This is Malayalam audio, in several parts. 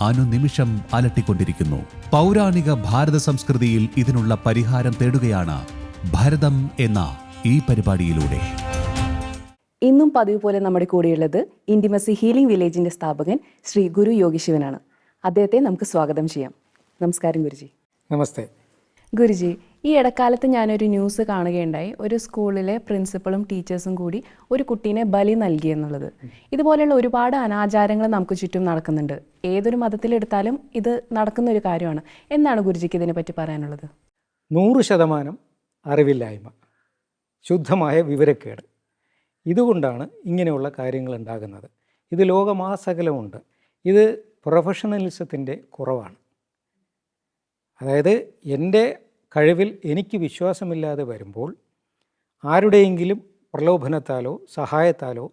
അനുനിമിഷം അലട്ടിക്കൊണ്ടിരിക്കുന്നു. പൗരാണിക ഭാരത സംസ്കൃതിയിൽ ഇതിനുള്ള പരിഹാരം തേടുകയാണ് ഭരതം എന്ന ഈ പരിപാടിയിലൂടെ. ഇന്നും പതിവ് പോലെ നമ്മുടെ കൂടെയുള്ളത് ഇന്റിമസി ഹീലിംഗ് വില്ലേജിന്റെ സ്ഥാപകൻ ശ്രീ ഗുരു യോഗിശിവനാണ്. അദ്ദേഹത്തെ നമുക്ക് സ്വാഗതം ചെയ്യാം. നമസ്കാരം ഗുരുജി. നമസ്തേ. ഗുരുജി ഈ ഇടക്കാലത്ത് ഞാനൊരു ന്യൂസ് കാണുകയുണ്ടായി. ഒരു സ്കൂളിലെ പ്രിൻസിപ്പളും ടീച്ചേഴ്സും കൂടി ഒരു കുട്ടീനെ ബലി നൽകി എന്നുള്ളത്. ഇതുപോലെയുള്ള ഒരുപാട് അനാചാരങ്ങൾ നമുക്ക് ചുറ്റും നടക്കുന്നുണ്ട്. ഏതൊരു മതത്തിലെടുത്താലും ഇത് നടക്കുന്ന ഒരു കാര്യമാണ്. എന്താണ് ഗുരുജിക്ക് ഇതിനെപ്പറ്റി പറയാനുള്ളത്? നൂറ് ശതമാനം അറിവില്ലായ്മ. ശുദ്ധമായ വിവരക്കേട്. ഇതുകൊണ്ടാണ് ഇങ്ങനെയുള്ള കാര്യങ്ങൾ ഉണ്ടാകുന്നത്. ഇത് ലോകമാസകലമുണ്ട്. ഇത് പ്രൊഫഷണലിസത്തിന്റെ കുറവാണ്. അതായത് എന്റെ കഴിവിൽ എനിക്ക് വിശ്വാസമില്ലാതെ വരുമ്പോൾ ആരുടെയെങ്കിലും പ്രലോഭനത്താലോ സഹായത്താലോ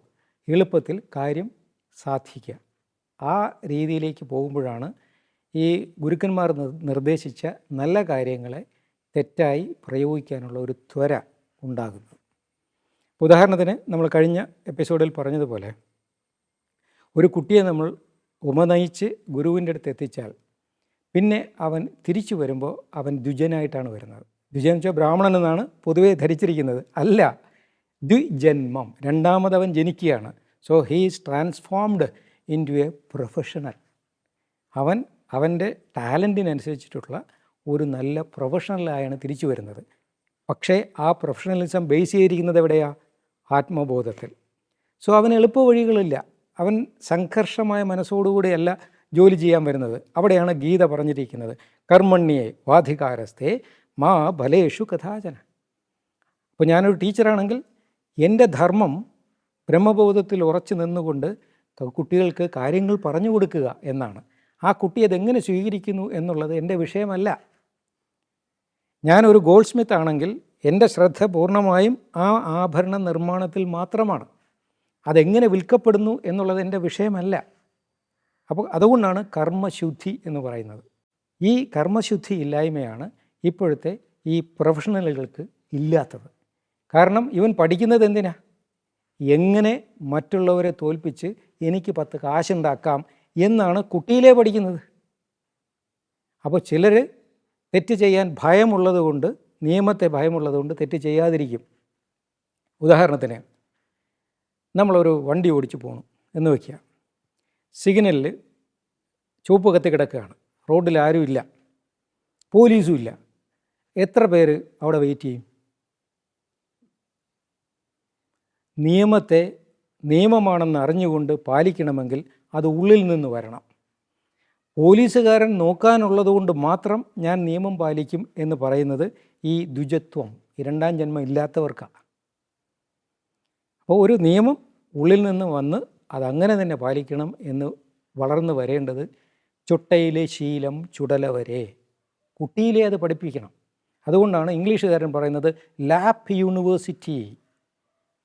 എളുപ്പത്തിൽ കാര്യം സാധിക്കുക. ആ രീതിയിലേക്ക് പോകുമ്പോഴാണ് ഈ ഗുരുക്കന്മാർ നിർദ്ദേശിച്ച നല്ല കാര്യങ്ങളെ തെറ്റായി പ്രയോഗിക്കാനുള്ള ഒരു ത്വര ഉണ്ടാകുന്നത്. ഉദാഹരണത്തിന് നമ്മൾ കഴിഞ്ഞ എപ്പിസോഡിൽ പറഞ്ഞതുപോലെ ഒരു കുട്ടിയെ നമ്മൾ ഉപനയിച്ച് ഗുരുവിന്റെ അടുത്ത് എത്തിച്ചാൽ പിന്നെ അവൻ തിരിച്ചു വരുമ്പോൾ അവൻ ദ്വിജനായിട്ടാണ് വരുന്നത്. ദ്വിജൻ വെച്ചാൽ ബ്രാഹ്മണൻ എന്നാണ് പൊതുവേ ധരിച്ചിരിക്കുന്നത്. അല്ല ദ്വിജന്മം. രണ്ടാമതവൻ ജനിക്കുകയാണ്. So he's transformed into a professional അവൻ അവന്റെ ടാലന്റിനനുസരിച്ചിട്ടുള്ള ഒരു നല്ല പ്രൊഫഷണലായാണ് തിരിച്ചു വരുന്നത്. പക്ഷേ ആ പ്രൊഫഷണലിസം ബേസ് ചെയ്തിരിക്കുന്നത് എവിടെയാണ് ആത്മബോധത്തിൽ. സോ അവന് എളുപ്പ വഴികളില്ല അവൻ സംഘർഷമായ മനസ്സോടുകൂടിയല്ല ജോലി ചെയ്യാൻ വരുന്നത്. അവിടെയാണ് ഗീത പറഞ്ഞിരിക്കുന്നത്. കർമ്മണ്യെ വാധികാരസ്ഥേ മാ ബലേഷു കഥാചന. അപ്പോൾ ഞാനൊരു ടീച്ചറാണെങ്കിൽ എന്റെ ധർമ്മം ബ്രഹ്മബോധത്തിൽ ഉറച്ചു നിന്നുകൊണ്ട് കുട്ടികൾക്ക് കാര്യങ്ങൾ പറഞ്ഞു കൊടുക്കുക എന്നാണ്. ആ കുട്ടി അതെങ്ങനെ സ്വീകരിക്കുന്നു എന്നുള്ളത് എന്റെ വിഷയമല്ല. ഞാനൊരു ഗോൾഡ് സ്മിത്ത് ആണെങ്കിൽ എന്റെ ശ്രദ്ധ പൂർണമായും ആ ആഭരണ നിർമ്മാണത്തിൽ മാത്രമാണ്. അതെങ്ങനെ വിൽക്കപ്പെടുന്നു എന്നുള്ളത് എന്റെ വിഷയമല്ല. അപ്പോൾ അതുകൊണ്ടാണ് കർമ്മശുദ്ധി എന്ന് പറയുന്നത്. ഈ കർമ്മശുദ്ധി ഇല്ലായ്മയാണ് ഇപ്പോഴത്തെ ഈ പ്രൊഫഷണലുകൾക്ക് ഇല്ലാത്തത്. കാരണം ഇവൻ പഠിക്കുന്നത് എന്തിനാ? എങ്ങനെ മറ്റുള്ളവരെ തോൽപ്പിച്ച് എനിക്ക് പത്ത് കാശുണ്ടാക്കാം എന്നാണ് കുട്ടിയിലേ പഠിക്കുന്നത്. അപ്പോൾ ചിലർ തെറ്റ് ചെയ്യാൻ ഭയമുള്ളത് കൊണ്ട് നിയമത്തെ ഭയമുള്ളത് കൊണ്ട് തെറ്റ് ചെയ്യാതിരിക്കും. ഉദാഹരണത്തിന് നമ്മളൊരു വണ്ടി ഓടിച്ചു പോകണം എന്ന് വയ്ക്കുക സിഗ്നലിൽ ചുവപ്പ് കത്തി കിടക്കുകയാണ്. റോഡിൽ ആരുമില്ല പോലീസും ഇല്ല. എത്ര പേര് അവിടെ വെയിറ്റ് ചെയ്യും? നിയമത്തെ നിയമമാണെന്ന് അറിഞ്ഞുകൊണ്ട് പാലിക്കണമെങ്കിൽ അത് ഉള്ളിൽ നിന്ന് വരണം. പോലീസുകാരൻ നോക്കാനുള്ളതുകൊണ്ട് മാത്രം ഞാൻ നിയമം പാലിക്കും എന്ന് പറയുന്നത് ഈ ദ്വിജത്വം ഈ രണ്ടാം ജന്മം ഇല്ലാത്തവർക്കാണ് അപ്പോൾ ഒരു നിയമം ഉള്ളിൽ നിന്ന് വന്ന് അതങ്ങനെ തന്നെ പാലിക്കണം എന്ന് വളർന്നു വരേണ്ടത് ചുട്ടയിലെ ശീലം ചുടല വരെ. കുട്ടിയിലെ അത് പഠിപ്പിക്കണം. അതുകൊണ്ടാണ് ഇംഗ്ലീഷുകാരൻ പറയുന്നത് ലാപ്പ് യൂണിവേഴ്സിറ്റി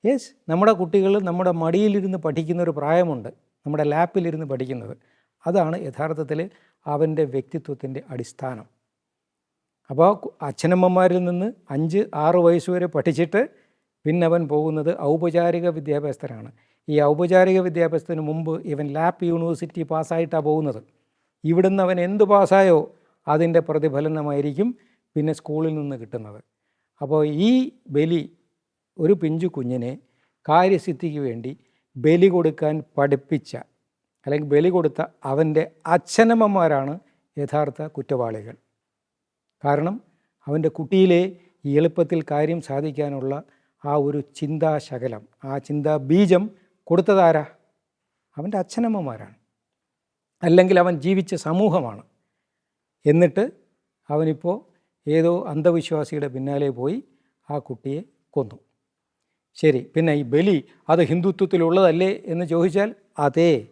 യെസ് നമ്മുടെ കുട്ടികൾ നമ്മുടെ മടിയിലിരുന്ന് പഠിക്കുന്ന ഒരു പ്രായമുണ്ട്. നമ്മുടെ ലാപ്പിലിരുന്ന് പഠിക്കുന്നത്. അതാണ് യഥാർത്ഥത്തിൽ അവന്റെ വ്യക്തിത്വത്തിന്റെ അടിസ്ഥാനം. അപ്പോൾ അച്ഛനമ്മമാരിൽ നിന്ന് അഞ്ച് ആറ് വയസ്സ് വരെ പഠിച്ചിട്ട് പിന്നെ അവൻ പോകുന്നത് ഔപചാരിക വിദ്യാഭ്യാസത്തിനാണ്. ഈ ഔപചാരിക വിദ്യാഭ്യാസത്തിന് മുമ്പ് ഇവൻ ലാപ്പ് യൂണിവേഴ്സിറ്റി പാസ്സായിട്ടാണ് പോകുന്നത്. ഇവിടുന്ന് അവൻ എന്ത് പാസ്സായോ അതിന്റെ പ്രതിഫലനമായിരിക്കും പിന്നെ സ്കൂളിൽ നിന്ന് കിട്ടുന്നത്. അപ്പോൾ ഈ ബലി ഒരു പിഞ്ചു കുഞ്ഞിനെ കാര്യസിദ്ധിക്ക് വേണ്ടി ബലി കൊടുക്കാൻ പഠിപ്പിച്ച അല്ലെങ്കിൽ ബലി കൊടുത്ത അവന്റെ അച്ഛനമ്മമാരാണ് യഥാർത്ഥ കുറ്റവാളികൾ. കാരണം അവന്റെ കുട്ടിയിലെ ഈ എളുപ്പത്തിൽ കാര്യം സാധിക്കാനുള്ള ആ ഒരു ചിന്താശകലം ആ ചിന്താ ബീജം കൊടുത്തതാരാ? അവന്റെ അച്ഛനമ്മമാരാണ്. അല്ലെങ്കിൽ അവൻ ജീവിച്ച സമൂഹമാണ്. എന്നിട്ട് അവനിപ്പോൾ ഏതോ അന്ധവിശ്വാസിയുടെ പിന്നാലെ പോയി ആ കുട്ടിയെ കൊന്നു. ശരി പിന്നെ ഈ ബലി അത് ഹിന്ദുത്വത്തിലുള്ളതല്ലേ എന്ന് ചോദിച്ചാൽ അതേ.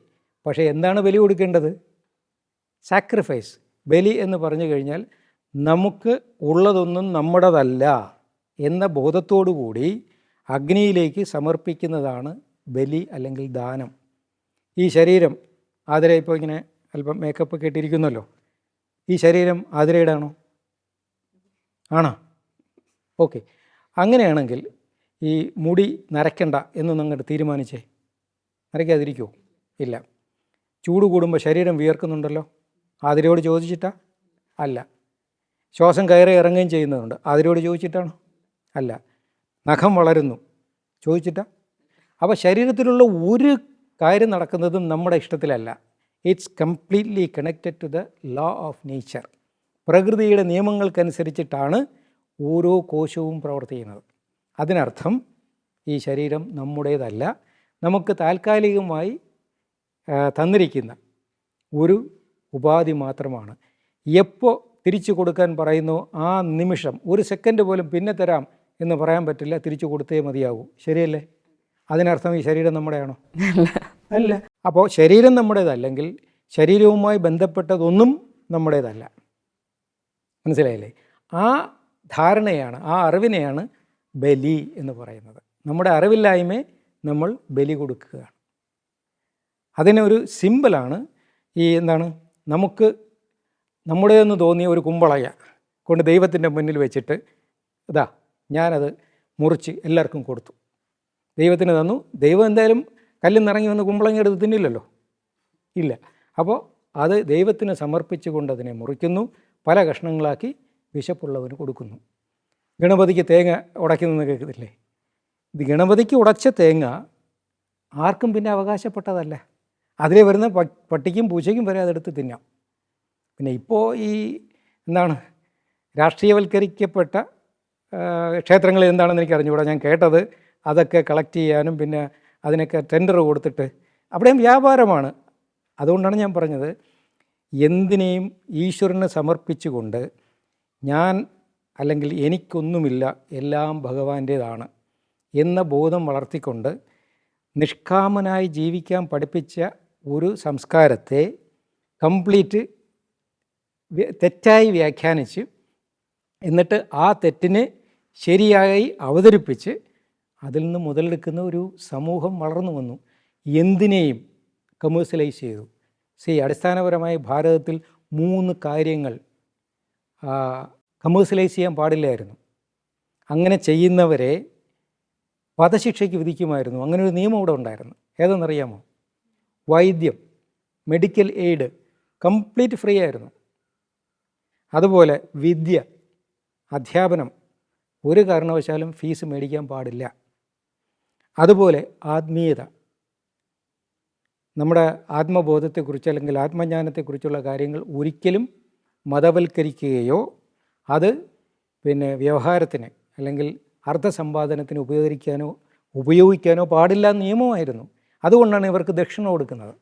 പക്ഷേ എന്താണ് ബലി കൊടുക്കേണ്ടത്? സാക്രിഫൈസ് ബലി എന്ന് പറഞ്ഞു കഴിഞ്ഞാൽ നമുക്ക് ഉള്ളതൊന്നും നമ്മുടേതല്ല എന്ന ബോധത്തോടു കൂടി അഗ്നിയിലേക്ക് സമർപ്പിക്കുന്നതാണ് ബലി അല്ലെങ്കിൽ ദാനം. ഈ ശരീരം ആതിര ഇപ്പോൾ ഇങ്ങനെ അല്പം മേക്കപ്പ് ഒക്കെ ഇട്ടിരിക്കുന്നല്ലോ. ഈ ശരീരം ആതിരയുടെ ആണോ? ഓക്കെ അങ്ങനെയാണെങ്കിൽ ഈ മുടി നരയ്ക്കണ്ട എന്നൊന്നും അങ്ങോട്ട് തീരുമാനിച്ചേ. നരയ്ക്കാതിരിക്കുമോ ഇല്ല. ചൂട് കൂടുമ്പോൾ ശരീരം വിയർക്കുന്നുണ്ടല്ലോ. ആതിരയോട് ചോദിച്ചിട്ടാ? അല്ല. ശ്വാസം കയറി ഇറങ്ങുകയും ചെയ്യുന്നതുണ്ട്. ആതിരയോട് ചോദിച്ചിട്ടാണോ? അല്ല. നഖം വളരുന്നു. ചോദിച്ചിട്ടാ? അപ്പോൾ ശരീരത്തിലുള്ള ഒരു കാര്യം നടക്കുന്നതും നമ്മുടെ ഇഷ്ടത്തിലല്ല. It's completely connected to the law of nature പ്രകൃതിയുടെ നിയമങ്ങൾക്കനുസരിച്ചിട്ടാണ് ഓരോ കോശവും പ്രവർത്തിക്കുന്നത് അതിനർത്ഥം ഈ ശരീരം നമ്മുടേതല്ല. നമുക്ക് താൽക്കാലികമായി തന്നിരിക്കുന്ന ഒരു ഉപാധി മാത്രമാണ്. എപ്പോൾ തിരിച്ചു കൊടുക്കാൻ പറയുന്നു? ആ നിമിഷം. ഒരു സെക്കൻഡ് പോലും പിന്നെ തരാം എന്ന് പറയാൻ പറ്റില്ല. തിരിച്ചു കൊടുത്തേ മതിയാകൂ ശരിയല്ലേ? അതിനർത്ഥം ഈ ശരീരം നമ്മുടെയാണോ? അല്ല. അപ്പോൾ ശരീരം നമ്മുടേതല്ലെങ്കിൽ ശരീരവുമായി ബന്ധപ്പെട്ടതൊന്നും നമ്മുടേതല്ല. മനസ്സിലായില്ലേ? ആ ധാരണയാണ് ആ അറിവിനെയാണ് ബലി എന്ന് പറയുന്നത്. നമ്മുടെ അറിവില്ലായ്മയെ നമ്മൾ ബലി കൊടുക്കുകയാണ്. അതിനൊരു സിമ്പിളാണ് ഈ എന്താണ് നമുക്ക് നമ്മുടേതെന്ന് തോന്നിയ ഒരു കുമ്പളയ കൊണ്ട് ദൈവത്തിന്റെ മുന്നിൽ വെച്ചിട്ട് ഇതാ ഞാനത് മുറിച്ച് എല്ലാവർക്കും കൊടുത്തു. ദൈവത്തിന് തന്നു. ദൈവം എന്തായാലും കല്ലിൽ നിറങ്ങി വന്ന് കുമ്പളങ്ങി എടുത്ത് തിന്നില്ലല്ലോ? ഇല്ല. അപ്പോൾ അത് ദൈവത്തിന് സമർപ്പിച്ചുകൊണ്ട് അതിനെ മുറിക്കുന്നു. പല കഷ്ണങ്ങളാക്കി വിശപ്പുള്ളവന് കൊടുക്കുന്നു. ഗണപതിക്ക് തേങ്ങ ഉടയ്ക്കുന്നതെന്ന് കേൾക്കുന്നില്ലേ? ഇത് ഗണപതിക്ക് ഉടച്ച തേങ്ങ ആർക്കും പിന്നെ അവകാശപ്പെട്ടതല്ല. അതിലെ വരുന്ന പട്ടിക്കും പൂച്ചയ്ക്കും വരെ അതെടുത്ത് തിന്നാം. പിന്നെ ഇപ്പോൾ ഈ എന്താണ് രാഷ്ട്രീയവൽക്കരിക്കപ്പെട്ട ക്ഷേത്രങ്ങൾ എന്താണെന്ന് എനിക്ക് അറിഞ്ഞുകൂടാ ഞാൻ കേട്ടത് അതൊക്കെ കളക്ട് ചെയ്യാനും പിന്നെ അതിനൊക്കെ ടെൻഡർ കൊടുത്തിട്ട്. അവിടെയും വ്യാപാരമാണ്. അതുകൊണ്ടാണ് ഞാൻ പറഞ്ഞത് എന്തിനേയും ഈശ്വരന് സമർപ്പിച്ചുകൊണ്ട് ഞാൻ അല്ലെങ്കിൽ എനിക്കൊന്നുമില്ല എല്ലാം ഭഗവാന്റേതാണ് എന്ന ബോധം വളർത്തിക്കൊണ്ട് നിഷ്കാമനായി ജീവിക്കാൻ പഠിപ്പിച്ച ഒരു സംസ്കാരത്തെ കംപ്ലീറ്റ് തെറ്റായി വ്യാഖ്യാനിച്ച് എന്നിട്ട് ആ തെറ്റിനെ ശരിയായി അവതരിപ്പിച്ച് അതിൽ നിന്ന് മുതലെടുക്കുന്ന ഒരു സമൂഹം വളർന്നു വന്നു. എന്തിനേയും കമേഴ്സ്യലൈസ് ചെയ്തു. സി അടിസ്ഥാനപരമായി ഭാരതത്തിൽ മൂന്ന് കാര്യങ്ങൾ കമേഴ്സ്യലൈസ് ചെയ്യാൻ പാടില്ലായിരുന്നു. അങ്ങനെ ചെയ്യുന്നവരെ വധശിക്ഷയ്ക്ക് വിധിക്കുമായിരുന്നു. അങ്ങനെ ഒരു നിയമം ഇവിടെ ഉണ്ടായിരുന്നു. ഏതെന്നറിയാമോ? വൈദ്യം മെഡിക്കൽ എയ്ഡ് കംപ്ലീറ്റ് ഫ്രീ ആയിരുന്നു. അതുപോലെ വിദ്യ അധ്യാപനം ഒരു കാരണവശാലും ഫീസ് മേടിക്കാൻ പാടില്ല. അതുപോലെ ആത്മീയത. നമ്മുടെ ആത്മബോധത്തെക്കുറിച്ച് അല്ലെങ്കിൽ ആത്മജ്ഞാനത്തെക്കുറിച്ചുള്ള കാര്യങ്ങൾ ഒരിക്കലും മതവൽക്കരിക്കുകയോ അത് പിന്നെ വ്യവഹാരത്തിന് അല്ലെങ്കിൽ അർത്ഥസമ്പാദനത്തിന് ഉപകരിക്കാനോ ഉപയോഗിക്കാനോ പാടില്ല നിയമമായിരുന്നു. അതുകൊണ്ടാണ് ഇവർക്ക് ദക്ഷിണ കൊടുക്കുന്നത്.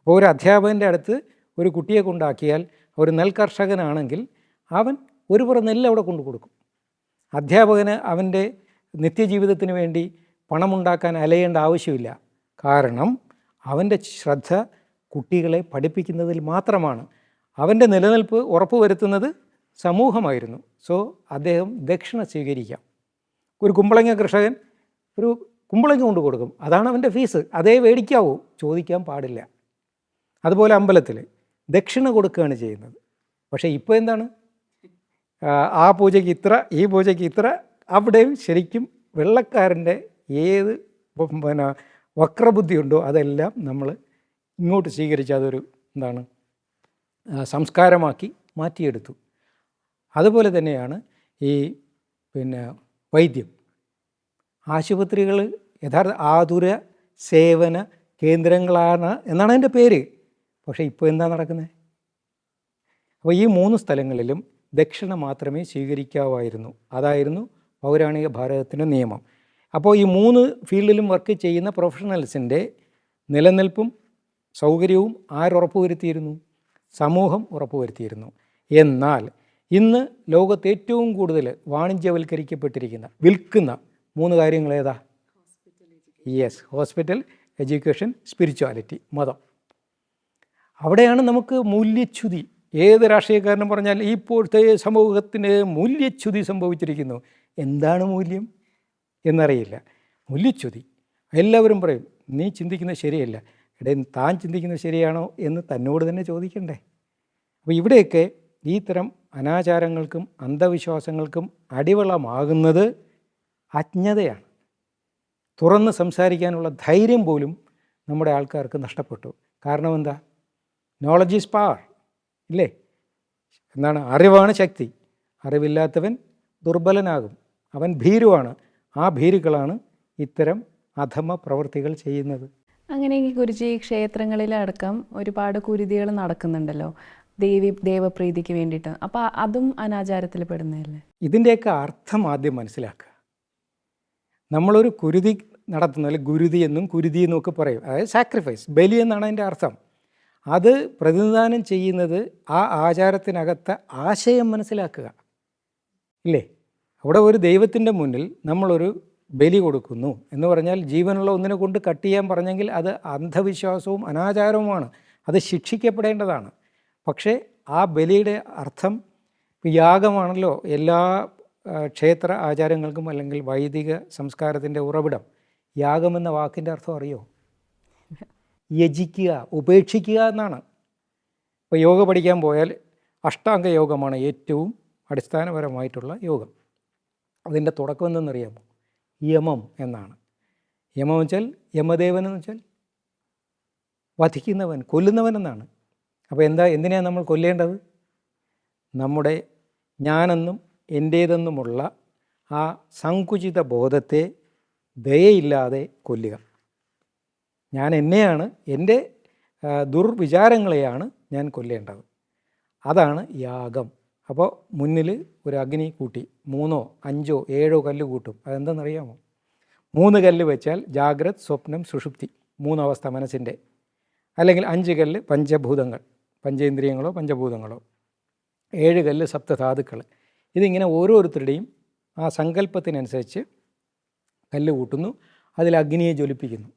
അപ്പോൾ ഒരു അധ്യാപകന്റെ അടുത്ത് ഒരു കുട്ടിയെ കൊണ്ടാക്കിയാൽ ഒരു നെൽകർഷകനാണെങ്കിൽ അവൻ ഒരു പുറ നെല്ല് അവിടെ കൊണ്ടു കൊടുക്കും അധ്യാപകന് അവന്റെ നിത്യജീവിതത്തിന് വേണ്ടി പണമുണ്ടാക്കാൻ അലയേണ്ട ആവശ്യമില്ല. കാരണം അവന്റെ ശ്രദ്ധ കുട്ടികളെ പഠിപ്പിക്കുന്നതിൽ മാത്രമാണ്. അവന്റെ നിലനിൽപ്പ് ഉറപ്പുവരുത്തുന്നത് സമൂഹമായിരുന്നു. സോ അദ്ദേഹം ദക്ഷിണ സ്വീകരിക്കാം. ഒരു കുമ്പളങ്ങ കൃഷകൻ ഒരു കുമ്പളങ്ങ കൊണ്ട് കൊടുക്കും. അതാണ് അവന്റെ ഫീസ്. അതേ മേടിക്കാവൂ. ചോദിക്കാൻ പാടില്ല. അതുപോലെ അമ്പലത്തിൽ ദക്ഷിണ കൊടുക്കുകയാണ് ചെയ്യുന്നത്. പക്ഷേ ഇപ്പോൾ എന്താണ്? ആ, പൂജയ്ക്ക് ഇത്ര ഈ പൂജയ്ക്ക് ഇത്ര അവിടെയും ശരിക്കും വെള്ളക്കാരന്റെ ഏത് പിന്നെ വക്രബുദ്ധി ഉണ്ടോ അതെല്ലാം നമ്മൾ ഇങ്ങോട്ട് സ്വീകരിച്ച് അതൊരു എന്താണ് സംസ്കാരമാക്കി മാറ്റിയെടുത്തു. അതുപോലെ തന്നെയാണ് ഈ പിന്നെ വൈദ്യം. ആശുപത്രികൾ യഥാർത്ഥ ആതുര സേവന കേന്ദ്രങ്ങളാണ് എന്നാണ് അതിന്റെ പേര്. പക്ഷേ ഇപ്പോൾ എന്താ നടക്കുന്നത്? അപ്പോൾ ഈ മൂന്ന് സ്ഥലങ്ങളിലും ദക്ഷിണ മാത്രമേ സ്വീകരിക്കാവായിരുന്നു. അതായിരുന്നു പൗരാണിക ഭാരതത്തിന്റെ നിയമം. അപ്പോൾ ഈ മൂന്ന് ഫീൽഡിലും വർക്ക് ചെയ്യുന്ന പ്രൊഫഷണൽസിന്റെ നിലനിൽപ്പും സൗകര്യവും ആരുറപ്പുവരുത്തിയിരുന്നു സമൂഹം ഉറപ്പുവരുത്തിയിരുന്നു. എന്നാൽ ഇന്ന് ലോകത്ത് ഏറ്റവും കൂടുതൽ വാണിജ്യവൽക്കരിക്കപ്പെട്ടിരിക്കുന്ന വിൽക്കുന്ന മൂന്ന് കാര്യങ്ങൾ ഏതാ? യെസ് ഹോസ്പിറ്റൽ എഡ്യൂക്കേഷൻ സ്പിരിച്വാലിറ്റി മതം. അവിടെയാണ് നമുക്ക് മൂല്യച്യുതി. ഏത് രാഷ്ട്രീയക്കാരനും പറഞ്ഞാൽ ഇപ്പോഴത്തെ സമൂഹത്തിന് മൂല്യച്യുതി സംഭവിച്ചിരിക്കുന്നു. എന്താണ് മൂല്യം? എന്നറിയില്ല. മുല്ലിച്ചുതി. എല്ലാവരും പറയും നീ ചിന്തിക്കുന്നത് ശരിയല്ല. ഇടയിൽ താൻ ചിന്തിക്കുന്നത് ശരിയാണോ എന്ന് തന്നോട് തന്നെ ചോദിക്കണ്ടേ? അപ്പോൾ ഇവിടെയൊക്കെ ഈ തരം അനാചാരങ്ങൾക്കും അന്ധവിശ്വാസങ്ങൾക്കും അടിവളമാകുന്നത് അജ്ഞതയാണ്. തുറന്ന് സംസാരിക്കാനുള്ള ധൈര്യം പോലും നമ്മുടെ ആൾക്കാർക്ക് നഷ്ടപ്പെട്ടു. കാരണം എന്താ? നോളജ് ഈസ് പവർ ഇല്ലേ? എന്താണ്? അറിവാണ് ശക്തി. അറിവില്ലാത്തവൻ ദുർബലനാകും. അവൻ ഭീരുവാണ്. ആ ഭീരുക്കളാണ് ഇത്തരം അധമ പ്രവൃത്തികൾ ചെയ്യുന്നത്. അങ്ങനെയെങ്കിൽ ഗുരുജി ക്ഷേത്രങ്ങളിലടക്കം ഒരുപാട് കുരുതികൾ നടക്കുന്നുണ്ടല്ലോ. ദേവി ദേവപ്രീതിക്ക് വേണ്ടിയിട്ട്. അപ്പോൾ അതും അനാചാരത്തിൽ പെടുന്നതല്ലേ ഇതിന്റെയൊക്കെ അർത്ഥം ആദ്യം മനസ്സിലാക്കുക. നമ്മളൊരു കുരുതി നടത്തുന്ന അല്ലെങ്കിൽ ഗുരുതി എന്നും കുരുതി എന്നും ഒക്കെ പറയും. അതായത് സാക്രിഫൈസ് ബലി എന്നാണ് അതിന്റെ അർത്ഥം. അത് പ്രതിനിധാനം ചെയ്യുന്നത് ആ ആചാരത്തിനകത്തെ ആശയം മനസ്സിലാക്കുക. ഇല്ലേ? അവിടെ ഒരു ദൈവത്തിന്റെ മുന്നിൽ നമ്മളൊരു ബലി കൊടുക്കുന്നു എന്ന് പറഞ്ഞാൽ ജീവനുള്ള ഒന്നിനെ കൊണ്ട് കട്ട് ചെയ്യാൻ പറഞ്ഞെങ്കിൽ അത് അന്ധവിശ്വാസവും അനാചാരവുമാണ്. അത് ശിക്ഷിക്കപ്പെടേണ്ടതാണ്. പക്ഷേ ആ ബലിയുടെ അർത്ഥം യാഗമാണല്ലോ എല്ലാ ക്ഷേത്ര ആചാരങ്ങൾക്കും അല്ലെങ്കിൽ വൈദിക സംസ്കാരത്തിന്റെ ഉറവിടം. യാഗമെന്ന വാക്കിന്റെ അർത്ഥം അറിയോ? യജിക്കുക ഉപേക്ഷിക്കുക എന്നാണ്. ഇപ്പോൾ യോഗ പഠിക്കാൻ പോയാൽ അഷ്ടാംഗ യോഗമാണ് ഏറ്റവും അടിസ്ഥാനപരമായിട്ടുള്ള യോഗം. അതിന്റെ തുടക്കം എന്തെന്നറിയാമോ? യമം എന്നാണ്. യമം വെച്ചാൽ യമദേവൻ എന്ന് വെച്ചാൽ വധിക്കുന്നവൻ കൊല്ലുന്നവൻ എന്നാണ്. അപ്പോൾ എന്താ എന്തിനാണ് നമ്മൾ കൊല്ലേണ്ടത്? നമ്മുടെ ഞാനെന്നും എന്റേതെന്നുമുള്ള ആ സങ്കുചിത ബോധത്തെ ദയയില്ലാതെ കൊല്ലുക. ഞാൻ എന്നെയാണ് എന്റെ ദുർവിചാരങ്ങളെയാണ് ഞാൻ കൊല്ലേണ്ടത്. അതാണ് യാഗം. അപ്പോൾ മുന്നിൽ ഒരു അഗ്നി കൂട്ടി മൂന്നോ അഞ്ചോ ഏഴോ കല്ല് കൂട്ടും. അതെന്തെന്നറിയാമോ? മൂന്ന് കല്ല് വെച്ചാൽ ജാഗ്രത് സ്വപ്നം സുഷുപ്തി മൂന്നവസ്ഥ മനസ്സിന്റെ. അല്ലെങ്കിൽ അഞ്ച് കല്ല് പഞ്ചഭൂതങ്ങൾ പഞ്ചേന്ദ്രിയങ്ങളോ പഞ്ചഭൂതങ്ങളോ. ഏഴ് കല്ല് സപ്തധാതുക്കൾ. ഇതിങ്ങനെ ഓരോരുത്തരുടെയും ആ സങ്കല്പത്തിനനുസരിച്ച് കല്ല് കൂട്ടുന്നു അതിൽ അഗ്നിയെ ജ്വലിപ്പിക്കുന്നു.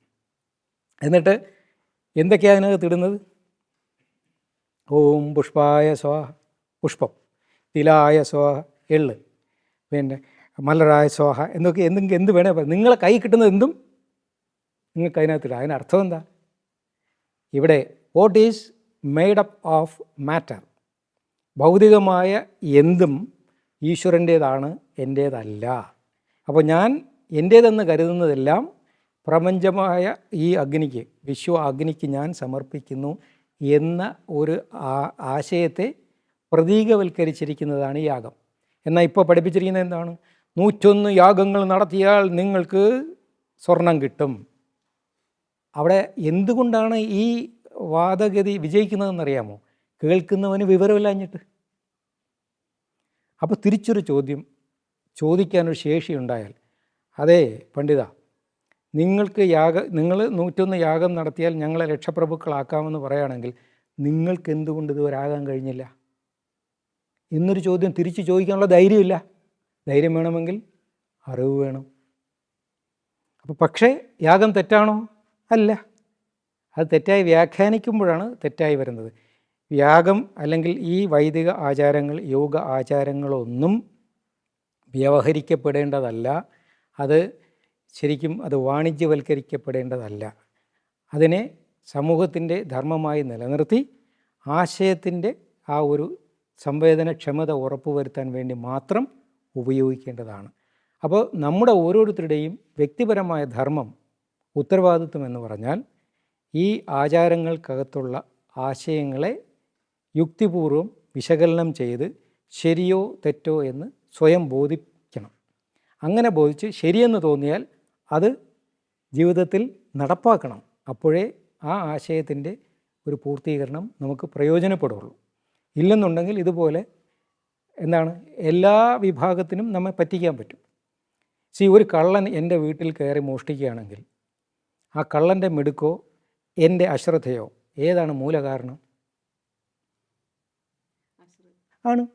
എന്നിട്ട് എന്തൊക്കെയാണ് അതിനകത്ത് ഇടുന്നത്? ഓം പുഷ്പായ സ്വാഹ പുഷ്പം. തിലായ സ്വാഹ എള്ള്. പിന്നെ മലരായ സ്വാഹ എന്നൊക്കെ എന്തെങ്കിലും എന്ത് വേണേ പറയാം നിങ്ങളെ കൈ കിട്ടുന്നത് എന്തും നിങ്ങൾക്ക് അതിനകത്തില്ല അതിനർത്ഥം എന്താ? ഇവിടെ what is made up of matter ഭൗതികമായ എന്തും ഈശ്വരന്റേതാണ് എന്റേതല്ല. അപ്പോൾ ഞാൻ എന്റേതെന്ന് കരുതുന്നതെല്ലാം പ്രപഞ്ചമായ ഈ അഗ്നിക്ക് വിശ്വ അഗ്നിക്ക് ഞാൻ സമർപ്പിക്കുന്നു എന്ന ഒരു ആശയത്തെ പ്രതീകവൽക്കരിച്ചിരിക്കുന്നതാണ് യാഗം. എന്നാൽ ഇപ്പോൾ പഠിപ്പിച്ചിരിക്കുന്നത് എന്താണ്? നൂറ്റൊന്ന് യാഗങ്ങൾ നടത്തിയാൽ നിങ്ങൾക്ക് സ്വർണം കിട്ടും. അവിടെ എന്തുകൊണ്ടാണ് ഈ വാദഗതി വിജയിക്കുന്നതെന്നറിയാമോ? കേൾക്കുന്നവന് വിവരമില്ലാഞ്ഞിട്ട്. അപ്പോൾ തിരിച്ചൊരു ചോദ്യം ചോദിക്കാനൊരു ശേഷിയുണ്ടായാൽ. അതെ പണ്ഡിത നിങ്ങൾക്ക് യാഗ നിങ്ങൾ നൂറ്റൊന്ന് യാഗം നടത്തിയാൽ ഞങ്ങളെ രക്ഷപ്രഭുക്കളാക്കാമെന്ന് പറയുകയാണെങ്കിൽ നിങ്ങൾക്ക് എന്തുകൊണ്ട് ഇതുവരെ ആകാൻ കഴിഞ്ഞില്ല? എന്നൊരു ചോദ്യം തിരിച്ച് ചോദിക്കാനുള്ള ധൈര്യമില്ല. ധൈര്യം വേണമെങ്കിൽ അറിവ് വേണം. അപ്പോൾ പക്ഷേ യാഗം തെറ്റാണോ? അല്ല. അത് തെറ്റായി വ്യാഖ്യാനിക്കുമ്പോഴാണ് തെറ്റായി വരുന്നത്. യാഗം അല്ലെങ്കിൽ ഈ വൈദിക ആചാരങ്ങൾ യോഗ ആചാരങ്ങളൊന്നും വ്യവഹരിക്കപ്പെടേണ്ടതല്ല. അത് ശരിക്കും അത് വാണിജ്യവൽക്കരിക്കപ്പെടേണ്ടതല്ല. അതിനെ സമൂഹത്തിന്റെ ധർമ്മമായി നിലനിർത്തി ആശയത്തിന്റെ ആ ഒരു സംവേദനക്ഷമത ഉറപ്പുവരുത്താൻ വേണ്ടി മാത്രം ഉപയോഗിക്കേണ്ടതാണ്. അപ്പോൾ നമ്മുടെ ഓരോരുത്തരുടെയും വ്യക്തിപരമായ ധർമ്മം ഉത്തരവാദിത്വം എന്ന് പറഞ്ഞാൽ ഈ ആചാരങ്ങൾക്കകത്തുള്ള ആശയങ്ങളെ യുക്തിപൂർവം വിശകലനം ചെയ്ത് ശരിയോ തെറ്റോ എന്ന് സ്വയം ബോധിക്കണം അങ്ങനെ ബോധിച്ച് ശരിയെന്ന് തോന്നിയാൽ അത് ജീവിതത്തിൽ നടപ്പാക്കണം. അപ്പോഴേ ആ ആശയത്തിന്റെ ഒരു പൂർത്തീകരണം നമുക്ക് പ്രയോജനപ്പെടുള്ളൂ. ഇല്ലെന്നുണ്ടെങ്കിൽ ഇതുപോലെ എന്താണ് എല്ലാ വിഭാഗത്തിനും നമ്മെ പറ്റിക്കാൻ പറ്റും. സി ഒരു കള്ളൻ എന്റെ വീട്ടിൽ കയറി മോഷ്ടിക്കുകയാണെങ്കിൽ ആ കള്ളന്റെ മിടുക്കോ എന്റെ അശ്രദ്ധയോ? ഏതാണ് മൂലകാരണം? ആണ്.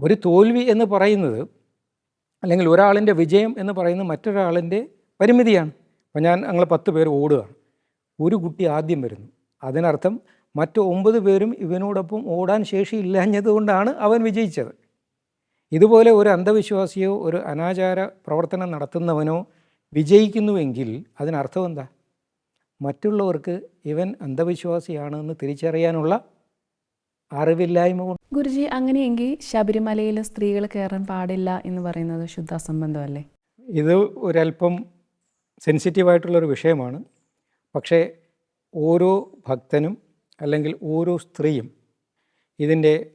ഒരു തോൽവി എന്ന് പറയുന്നത് അല്ലെങ്കിൽ ഒരാളിന്റെ വിജയം എന്ന് പറയുന്നത് മറ്റൊരാളിന്റെ പരിമിതിയാണ്. അപ്പോൾ ഞാൻ ഞങ്ങൾ പത്ത് പേര് ഓടുകയാണ്. ഒരു കുട്ടി ആദ്യം വരുന്നു. അതിനർത്ഥം മറ്റു ഒമ്പത് പേരും ഇവനോടൊപ്പം ഓടാൻ ശേഷിയില്ലാഞ്ഞതുകൊണ്ടാണ് അവൻ വിജയിച്ചത്. ഇതുപോലെ ഒരു അന്ധവിശ്വാസിയോ ഒരു അനാചാര പ്രവർത്തനം നടത്തുന്നവനോ വിജയിക്കുന്നുവെങ്കിൽ അതിനർത്ഥം എന്താ? മറ്റുള്ളവർക്ക് ഇവൻ അന്ധവിശ്വാസിയാണെന്ന് തിരിച്ചറിയാനുള്ള അറിവില്ലായ്മ കൊണ്ട്. ഗുരുജി അങ്ങനെയെങ്കിൽ ശബരിമലയിൽ സ്ത്രീകൾ കയറാൻ പാടില്ല എന്ന് പറയുന്നത് ശുദ്ധ അസംബന്ധമല്ലേ ഇത് ഒരല്പം സെൻസിറ്റീവായിട്ടുള്ളൊരു വിഷയമാണ്. പക്ഷേ ഓരോ ഭക്തനും അല്ലെങ്കിൽ ഓരോ സ്ത്രീയും ഇതിന്റെ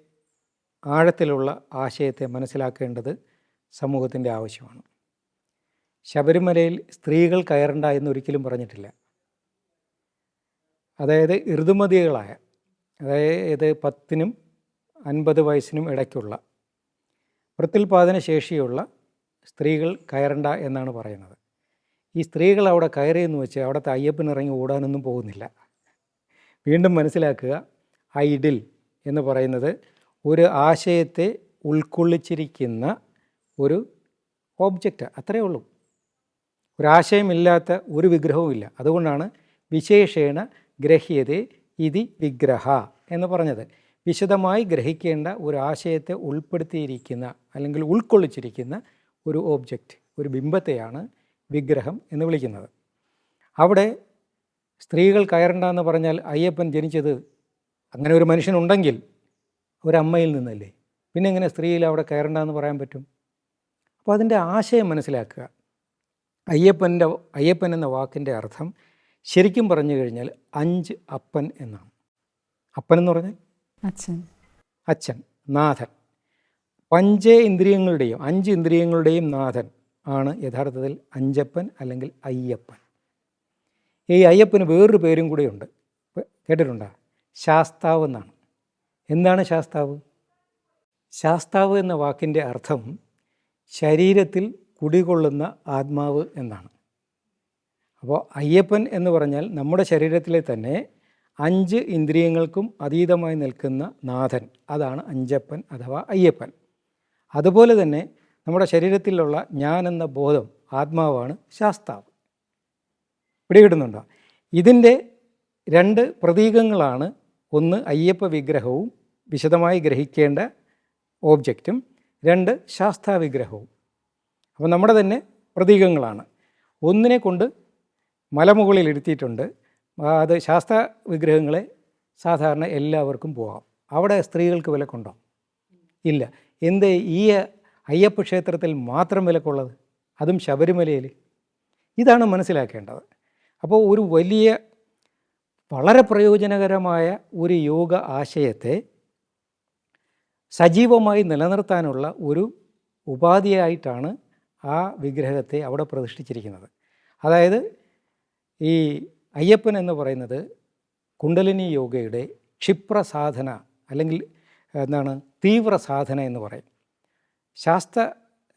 ആഴത്തിലുള്ള ആശയത്തെ മനസ്സിലാക്കേണ്ടത് സമൂഹത്തിന്റെ ആവശ്യമാണ്. ശബരിമലയിൽ സ്ത്രീകൾ കയറണ്ട എന്നൊരിക്കലും പറഞ്ഞിട്ടില്ല. അതായത് ഋതുമതികളായ അതായത് പത്തിനും അൻപത് വയസ്സിനും ഇടയ്ക്കുള്ള പ്രത്യുൽപാദന ശേഷിയുള്ള സ്ത്രീകൾ കയറണ്ട എന്നാണ് പറയുന്നത്. ഈ സ്ത്രീകൾ അവിടെ കയറിയെന്ന് വെച്ച് അവിടുത്തെ അയ്യപ്പനിറങ്ങി ഓടാനൊന്നും പോകുന്നില്ല. വീണ്ടും മനസ്സിലാക്കുക ഐഡിൽ എന്ന് പറയുന്നത് ഒരു ആശയത്തെ ഉൾക്കൊള്ളിച്ചിരിക്കുന്ന ഒരു ഓബ്ജക്റ്റ് അത്രയേ ഉള്ളൂ. ഒരാശയമില്ലാത്ത ഒരു വിഗ്രഹവുമില്ല. അതുകൊണ്ടാണ് വിശേഷേണ ഗ്രഹ്യതേ ഇതി വിഗ്രഹ എന്ന് പറഞ്ഞത്. വിശദമായി ഗ്രഹിക്കേണ്ട ഒരു ആശയത്തെ ഉൾപ്പെടുത്തിയിരിക്കുന്ന അല്ലെങ്കിൽ ഉൾക്കൊള്ളിച്ചിരിക്കുന്ന ഒരു ഓബ്ജക്റ്റ് ഒരു ബിംബത്തെയാണ് വിഗ്രഹം എന്ന് വിളിക്കുന്നത്. അവിടെ സ്ത്രീകൾ കയറണ്ട എന്ന് പറഞ്ഞാൽ അയ്യപ്പൻ ജനിച്ചത് അങ്ങനെ ഒരു മനുഷ്യനുണ്ടെങ്കിൽ ഒരമ്മയിൽ നിന്നല്ലേ? പിന്നെ എങ്ങനെ സ്ത്രീയിൽ അവിടെ കയറണ്ട എന്ന് പറയാൻ പറ്റും? അപ്പോൾ അതിന്റെ ആശയം മനസ്സിലാക്കുക. അയ്യപ്പന്റെ അയ്യപ്പൻ എന്ന വാക്കിന്റെ അർത്ഥം ശരിക്കും പറഞ്ഞു കഴിഞ്ഞാൽ അഞ്ച് അപ്പൻ എന്നാണ്. അപ്പൻ എന്ന് പറഞ്ഞാൽ? അച്ഛൻ. അച്ഛൻ നാഥൻ. പഞ്ചേ ഇന്ദ്രിയങ്ങളുടെയും അഞ്ച് ഇന്ദ്രിയങ്ങളുടെയും നാഥൻ ആണ് യഥാർത്ഥത്തിൽ അഞ്ചപ്പൻ അല്ലെങ്കിൽ അയ്യപ്പൻ. ഈ അയ്യപ്പന് വേറൊരു പേരും കൂടെയുണ്ട് കേട്ടിട്ടുണ്ടോ? ശാസ്താവ് എന്നാണ്. എന്താണ് ശാസ്താവ്? ശാസ്താവ് എന്ന വാക്കിന്റെ അർത്ഥം ശരീരത്തിൽ കുടികൊള്ളുന്ന ആത്മാവ് എന്നാണ്. അപ്പോൾ അയ്യപ്പൻ എന്ന് പറഞ്ഞാൽ നമ്മുടെ ശരീരത്തിലെ തന്നെ അഞ്ച് ഇന്ദ്രിയങ്ങൾക്കും അതീതമായി നിൽക്കുന്ന നാഥൻ. അതാണ് അഞ്ചപ്പൻ അഥവാ അയ്യപ്പൻ. അതുപോലെ തന്നെ നമ്മുടെ ശരീരത്തിലുള്ള ഞാൻ എന്ന ബോധം ആത്മാവാണ് ശാസ്താവ്. പിടികിട്ടുന്നുണ്ടോ? ഇതിന്റെ രണ്ട് പ്രതീകങ്ങളാണ്. ഒന്ന് അയ്യപ്പ വിഗ്രഹവും വിശദമായി ഗ്രഹിക്കേണ്ട ഓബ്ജക്റ്റും രണ്ട് ശാസ്താ വിഗ്രഹവും. അപ്പോൾ നമ്മുടെ തന്നെ പ്രതീകങ്ങളാണ്. ഒന്നിനെ കൊണ്ട് മലമുകളിൽ ഇരുത്തിയിട്ടുണ്ട്. അത് ശാസ്ത്ര വിഗ്രഹങ്ങളെ സാധാരണ എല്ലാവർക്കും പോകാം അവിടെ സ്ത്രീകൾക്ക് വിലക്കുണ്ടോ? ഇല്ല. എന്ത് ഈ അയ്യപ്പ ക്ഷേത്രത്തിൽ മാത്രം വിലക്കുള്ളത്? അതും ശബരിമലയിൽ? ഇതാണ് മനസ്സിലാക്കേണ്ടത്. അപ്പോൾ ഒരു വലിയ വളരെ പ്രയോജനകരമായ ഒരു യോഗ ആശയത്തെ സജീവമായി നിലനിർത്താനുള്ള ഒരു ഉപാധിയായിട്ടാണ് ആ വിഗ്രഹത്തെ അവിടെ പ്രതിഷ്ഠിച്ചിരിക്കുന്നത്. അതായത് ഈ അയ്യപ്പൻ എന്ന് പറയുന്നത് കുണ്ടലിനി യോഗയുടെ ക്ഷിപ്ര സാധന അല്ലെങ്കിൽ എന്താണ് തീവ്ര സാധന എന്ന് പറയും. ശാസ്ത്ര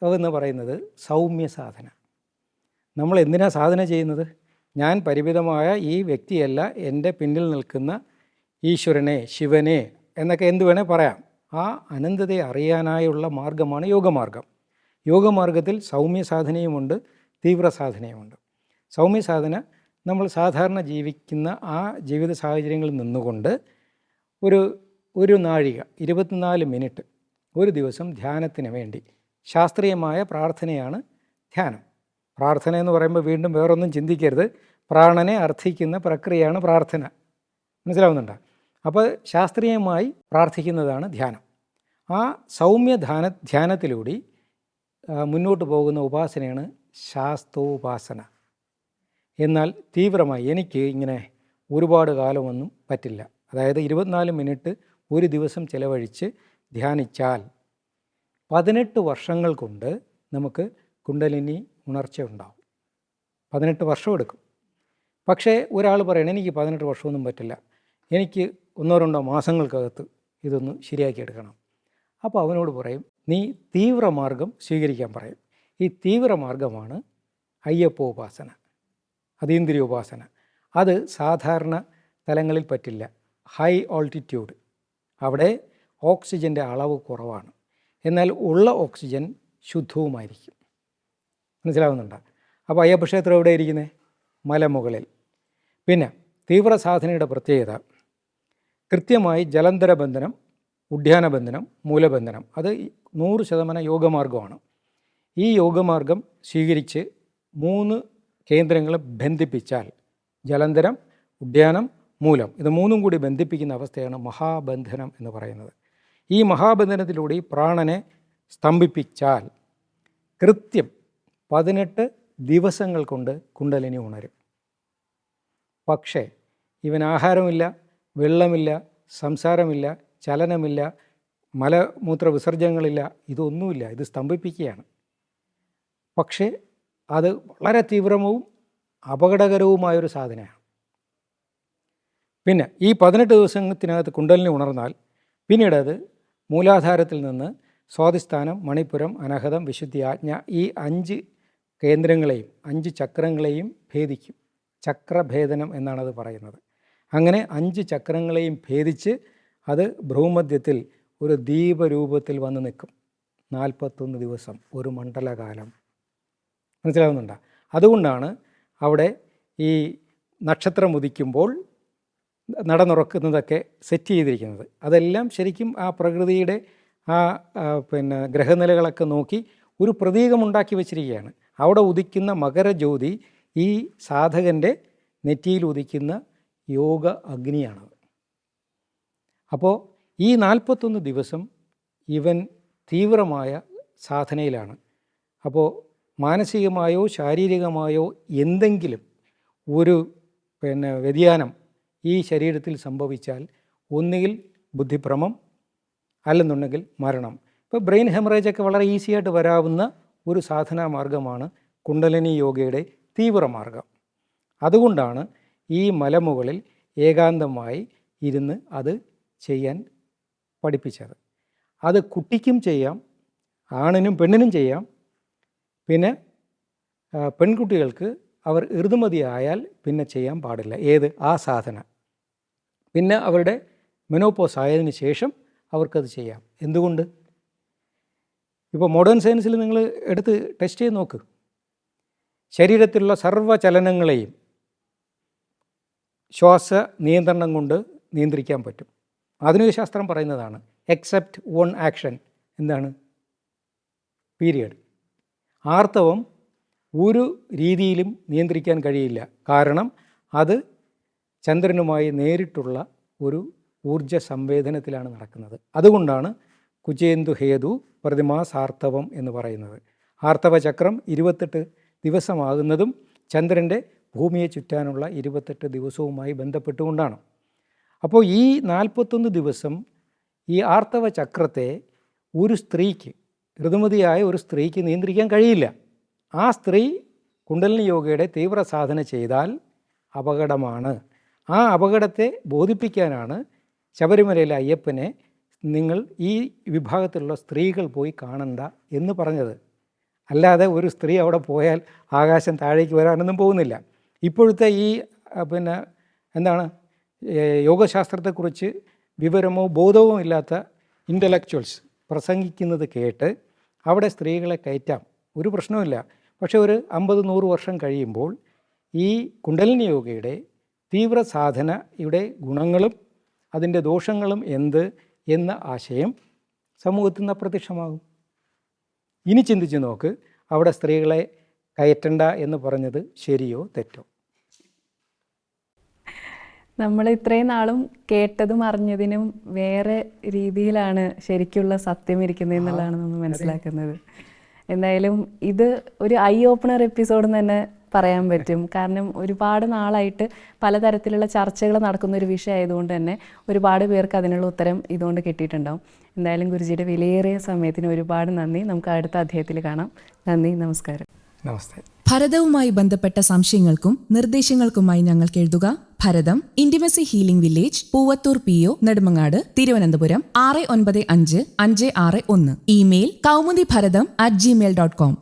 എന്ന് പറയുന്നത് സൗമ്യ സാധന നമ്മൾ എന്തിനാണ് സാധന ചെയ്യുന്നത്? ഞാൻ പരിമിതമായ ഈ വ്യക്തിയല്ല. എന്റെ പിന്നിൽ നിൽക്കുന്ന ഈശ്വരനെ ശിവനെ എന്നൊക്കെ എന്തു വേണേൽ പറയാം. ആ അനന്തതയെ അറിയാനായുള്ള മാർഗമാണ് യോഗമാർഗം യോഗമാർഗത്തിൽ സൗമ്യ സാധനയുമുണ്ട് തീവ്ര സാധനയുമുണ്ട് സൗമ്യ സാധന നമ്മൾ സാധാരണ ജീവിക്കുന്ന ആ ജീവിത സാഹചര്യങ്ങളിൽ നിന്നുകൊണ്ട് ഒരു ഒരു നാഴിക ഇരുപത്തിനാല് മിനിറ്റ് ഒരു ദിവസം ധ്യാനത്തിന് വേണ്ടി ശാസ്ത്രീയമായ പ്രാർത്ഥനയാണ് ധ്യാനം. പ്രാർത്ഥന എന്ന് പറയുമ്പോൾ വീണ്ടും വേറൊന്നും ചിന്തിക്കരുത്. പ്രാണനെ അർത്ഥിക്കുന്ന പ്രക്രിയയാണ് പ്രാർത്ഥന. മനസ്സിലാവുന്നുണ്ടോ? അപ്പോൾ ശാസ്ത്രീയമായി പ്രാർത്ഥിക്കുന്നതാണ് ധ്യാനം. ആ സൗമ്യ ധ്യാന ധ്യാനത്തിലൂടെ മുന്നോട്ട് പോകുന്ന ഉപാസനയാണ് ശാസ്ത്രോപാസന. എന്നാൽ തീവ്രമായി എനിക്ക് ഇങ്ങനെ ഒരുപാട് കാലമൊന്നും പറ്റില്ല. അതായത് ഇരുപത്തിനാല് മിനിറ്റ് ഒരു ദിവസം ചിലവഴിച്ച് ധ്യാനിച്ചാൽ പതിനെട്ട് വർഷങ്ങൾ കൊണ്ട് നമുക്ക് കുണ്ടലിനി ഉണർച്ച ഉണ്ടാവും. പതിനെട്ട് വർഷം എടുക്കും. പക്ഷേ ഒരാൾ പറയണം എനിക്ക് പതിനെട്ട് വർഷമൊന്നും പറ്റില്ല. എനിക്ക് ഒന്നോ രണ്ടോ മാസങ്ങൾക്കകത്ത് ഇതൊന്ന് ശരിയാക്കി എടുക്കണം. അപ്പോൾ അവനോട് പറയും നീ തീവ്രമാർഗം സ്വീകരിക്കാൻ പറയും. ഈ തീവ്രമാർഗമാണ് അയ്യപ്പോപാസന അതീന്ദ്രിയോപാസന അത് സാധാരണ തലങ്ങളിൽ പറ്റില്ല. ഹൈ ഓൾട്ടിറ്റ്യൂഡ് അവിടെ ഓക്സിജന്റെ അളവ് കുറവാണ്. എന്നാൽ ഉള്ള ഓക്സിജൻ ശുദ്ധവുമായിരിക്കും. മനസ്സിലാവുന്നുണ്ടോ. അപ്പോൾ അയ്യപ്പക്ഷേത്രം എവിടെ ഇരിക്കുന്നത് മലമുകളിൽ. പിന്നെ തീവ്ര സാധനയുടെ പ്രത്യേകത. കൃത്യമായി ജലന്ധര ബന്ധനം ഉഡ്യാന ബന്ധനം മൂലബന്ധനം. അത് നൂറ് ശതമാനം യോഗമാർഗമാണ്. ഈ യോഗമാർഗം സ്വീകരിച്ച് മൂന്ന് കേന്ദ്രങ്ങളെ ബന്ധിപ്പിച്ചാൽ ജലന്ധരം ഉദ്യാനം മൂലം ഇത് മൂന്നും കൂടി ബന്ധിപ്പിക്കുന്ന അവസ്ഥയാണ് മഹാബന്ധനം എന്ന് പറയുന്നത്. ഈ മഹാബന്ധനത്തിലൂടെ പ്രാണനെ സ്തംഭിപ്പിച്ചാൽ കൃത്യം പതിനെട്ട് ദിവസങ്ങൾ കൊണ്ട് കുണ്ടലിനി ഉണരും. പക്ഷേ ഇവൻ ആഹാരമില്ല വെള്ളമില്ല സംസാരമില്ല ചലനമില്ല മലമൂത്ര വിസർജനങ്ങളില്ല ഇതൊന്നുമില്ല. ഇത് സ്തംഭിപ്പിക്കുകയാണ്. പക്ഷേ അത് വളരെ തീവ്രവും അപകടകരവുമായൊരു സാധനമാണ്. പിന്നെ ഈ പതിനെട്ട് ദിവസത്തിനകത്ത് കുണ്ടലിനി ഉണർന്നാൽ പിന്നീട് അത് മൂലാധാരത്തിൽ നിന്ന് സ്വാധിസ്ഥാനം മണിപ്പുരം അനഹതം വിശുദ്ധി ആജ്ഞ ഈ അഞ്ച് കേന്ദ്രങ്ങളെയും അഞ്ച് ചക്രങ്ങളെയും ഭേദിക്കും. ചക്രഭേദനം എന്നാണത് പറയുന്നത്. അങ്ങനെ അഞ്ച് ചക്രങ്ങളെയും ഭേദിച്ച് അത് ഭ്രൂമധ്യത്തിൽ ഒരു ദീപരൂപത്തിൽ വന്ന് നിൽക്കും. നാൽപ്പത്തൊന്ന് ദിവസം ഒരു മണ്ഡലകാലം. മനസ്സിലാവുന്നുണ്ടോ? അതുകൊണ്ടാണ് അവിടെ ഈ നക്ഷത്രം ഉദിക്കുമ്പോൾ നടന്നുറക്കുന്നതൊക്കെ സെറ്റ് ചെയ്തിരിക്കുന്നത്. അതെല്ലാം ശരിക്കും ആ പ്രകൃതിയുടെ ആ, പിന്നെ ഗ്രഹനിലകളൊക്കെ നോക്കി ഒരു പ്രതീകമുണ്ടാക്കി വച്ചിരിക്കുകയാണ്. അവിടെ ഉദിക്കുന്ന മകരജ്യോതി ഈ സാധകന്റെ നെറ്റിയിൽ ഉദിക്കുന്ന യോഗ അഗ്നിയാണത്. അപ്പോൾ ഈ നാൽപ്പത്തൊന്ന് ദിവസം ഇവൻ തീവ്രമായ സാധനയിലാണ്. അപ്പോൾ മാനസികമായോ ശാരീരികമായോ എന്തെങ്കിലും ഒരു പിന്നെ വ്യതിയാനം ഈ ശരീരത്തിൽ സംഭവിച്ചാൽ ഒന്നുകിൽ ബുദ്ധിഭ്രമം അല്ലെന്നുണ്ടെങ്കിൽ മരണം. ഇപ്പോൾ ബ്രെയിൻ ഹെമറേജ് ഒക്കെ വളരെ ഈസി ആയിട്ട് വരാവുന്ന ഒരു സാധനാ മാർഗമാണ് കുണ്ടലിനി യോഗയുടെ തീവ്രമാർഗം അതുകൊണ്ടാണ് ഈ മലമുകളിൽ ഏകാന്തമായി ഇരുന്ന് അത് ചെയ്യാൻ പഠിപ്പിച്ചത്. അത് കുട്ടിക്കും ചെയ്യാം ആണിനും പെണ്ണിനും ചെയ്യാം. പിന്നെ പെൺകുട്ടികൾക്ക് അവർ ഋതുമതിയായാൽ പിന്നെ ചെയ്യാൻ പാടില്ല. ഏത്? ആ സാധന. പിന്നെ അവരുടെ മെനോപ്പോസ് ആയതിനു ശേഷം അവർക്കത് ചെയ്യാം. എന്തുകൊണ്ട്? ഇപ്പോൾ മോഡേൺ സയൻസിൽ നിങ്ങൾ എടുത്ത് ടെസ്റ്റ് ചെയ്ത് നോക്ക്. ശരീരത്തിലുള്ള സർവ ചലനങ്ങളെയും ശ്വാസ നിയന്ത്രണം കൊണ്ട് നിയന്ത്രിക്കാൻ പറ്റും. ആധുനിക ശാസ്ത്രം പറയുന്നതാണ് എക്സെപ്റ്റ് വൺ ആക്ഷൻ എന്താണ്? പീരിയഡ് ആർത്തവം ഒരു രീതിയിലും നിയന്ത്രിക്കാൻ കഴിയില്ല. കാരണം അത് ചന്ദ്രനുമായി നേരിട്ടുള്ള ഒരു ഊർജ സംവേദനത്തിലാണ് നടക്കുന്നത്. അതുകൊണ്ടാണ് കുചേന്ദു ഹേതു പ്രതിമാസാർത്തവം എന്ന് പറയുന്നത്. ആർത്തവ ചക്രം ഇരുപത്തെട്ട് ദിവസമാകുന്നതും ചന്ദ്രന്റെ ഭൂമിയെ ചുറ്റാനുള്ള ഇരുപത്തെട്ട് ദിവസവുമായി ബന്ധപ്പെട്ടുകൊണ്ടാണ്. അപ്പോൾ ഈ നാൽപ്പത്തൊന്ന് ദിവസം ഈ ആർത്തവ ചക്രത്തെ ഒരു സ്ത്രീക്ക് ഋതുമതിയായ ഒരു സ്ത്രീക്ക് നിയന്ത്രിക്കാൻ കഴിയില്ല. ആ സ്ത്രീ കുണ്ടലിനി യോഗയുടെ തീവ്ര സാധന ചെയ്താൽ അപകടമാണ്. ആ അപകടത്തെ ബോധിപ്പിക്കാനാണ് ശബരിമലയിലെ അയ്യപ്പനെ നിങ്ങൾ ഈ വിഭാഗത്തിലുള്ള സ്ത്രീകൾ പോയി കാണണ്ട എന്ന് പറഞ്ഞത്. അല്ലാതെ ഒരു സ്ത്രീ അവിടെ പോയാൽ ആകാശം താഴേക്ക് വരാനൊന്നും പോകുന്നില്ല. ഇപ്പോഴത്തെ ഈ പിന്നെ എന്താണ് യോഗശാസ്ത്രത്തെക്കുറിച്ച് വിവരമോ ബോധവോ ഇല്ലാത്ത ഇന്റലക്ച്വൽസ് പ്രസംഗിക്കുന്നത് കേട്ട് അവിടെ സ്ത്രീകളെ കയറ്റാം. ഒരു പ്രശ്നവുമില്ല. പക്ഷേ ഒരു അമ്പത് നൂറ് വർഷം കഴിയുമ്പോൾ ഈ കുണ്ടലിനി യോഗയുടെ തീവ്ര സാധനയുടെ ഗുണങ്ങളും അതിന്റെ ദോഷങ്ങളും എന്ത് എന്ന ആശയം സമൂഹത്തിൽ നിന്ന് അപ്രത്യക്ഷമാകും. ഇനി ചിന്തിച്ച് നോക്ക് അവിടെ സ്ത്രീകളെ കയറ്റണ്ട എന്ന് പറഞ്ഞത് ശരിയോ തെറ്റോ? നമ്മൾ ഇത്രയും നാളും കേട്ടതും അറിഞ്ഞതിനും വേറെ രീതിയിലാണ് ശരിക്കുള്ള സത്യം ഇരിക്കുന്നത് എന്നുള്ളതാണ് നമ്മൾ മനസ്സിലാക്കുന്നത്. എന്തായാലും ഇത് ഒരു ഐ ഓപ്പണർ എപ്പിസോഡ് തന്നെ പറയാൻ പറ്റും. കാരണം ഒരുപാട് നാളായിട്ട് പലതരത്തിലുള്ള ചർച്ചകൾ നടക്കുന്ന ഒരു വിഷയം ആയതുകൊണ്ട് തന്നെ ഒരുപാട് പേർക്ക് അതിനുള്ള ഉത്തരം ഇതുകൊണ്ട് കിട്ടിയിട്ടുണ്ടാവും. എന്തായാലും ഗുരുജിയുടെ വിലയേറിയ സമയത്തിന് ഒരുപാട് നന്ദി. നമുക്ക് അടുത്ത അധ്യായത്തിൽ കാണാം. നന്ദി നമസ്കാരം. നമസ്തേ. ഭരതവുമായി ബന്ധപ്പെട്ട സംശയങ്ങൾക്കും നിർദ്ദേശങ്ങൾക്കുമായി ഞങ്ങൾക്ക് എഴുതുക. Bharatham intimacy healing village Poovathoor P O Nedumangad Thiruvananthapuram ആറ് ഒൻപത് അഞ്ച് അഞ്ച് ആറ് ഒന്ന്. Email Kaumudi Bharatham at Gmail dot com